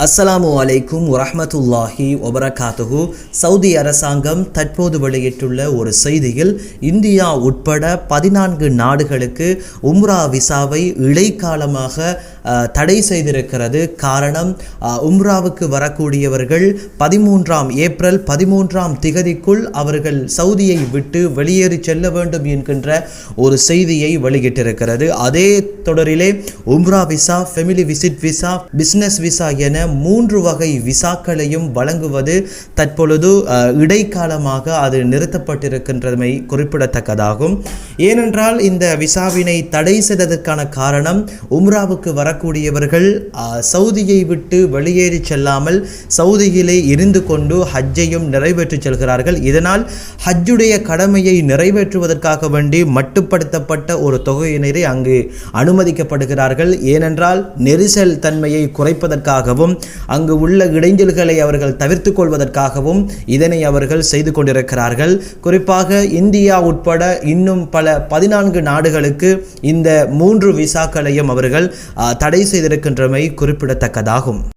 அஸ்ஸலாமு அலைக்கும் வரமத்துல்லாஹி ஒபரகாத்துஹு சவுதி அரசாங்கம் தற்போது வெளியிட்டுள்ள ஒரு செய்தியில் இந்தியா உட்பட பதினான்கு நாடுகளுக்கு உம்ரா விசாவை இடைக்காலமாக தடை செய்திருக்கிறது. காரணம் உம்ராவுக்கு வரக்கூடியவர்கள் பதிமூன்றாம் ஏப்ரல் பதிமூன்றாம் திகதிக்குள் அவர்கள் சவுதியை விட்டு வெளியேறி செல்ல வேண்டும் என்கின்ற ஒரு செய்தியை வெளியிட்டிருக்கிறது. அதே தொடரிலே உம்ரா visa family visit visa business visa என மூன்று வகை விசாக்களையும் வழங்குவது தற்பொழுது இடைக்காலமாக அது நிறுத்தப்பட்டிருக்கின்றமை குறிப்பிடத்தக்கதாகும். ஏனென்றால் இந்த விசாவினை தடை செய்ததற்கான காரணம் உம்ராவுக்கு வர வரக்கூடியவர்கள் சவுதியை விட்டு வெளியேறி செல்லாமல் சவுதியிலே இருந்து கொண்டு ஹஜ்ஜையும் நிறைவேற்றி செல்கிறார்கள். இதனால் ஹஜ்ஜுடைய கடமையை நிறைவேற்றுவதற்காக வேண்டி மட்டுப்படுத்தப்பட்ட ஒரு தொகையினரை அங்கு அனுமதிக்கப்படுகிறார்கள். ஏனென்றால் நெரிசல் தன்மையை குறைப்பதற்காகவும் அங்கு உள்ள இடைஞ்சல்களை அவர்கள் தவிர்த்து கொள்வதற்காகவும் இதனை அவர்கள் செய்து கொண்டிருக்கிறார்கள். குறிப்பாக இந்தியா உட்பட இன்னும் பல பதினான்கு நாடுகளுக்கு இந்த மூன்று விசாக்களையும் அவர்கள் தடை செய்திருக்கின்றமை குறிப்பிடத்தக்கதாகும்.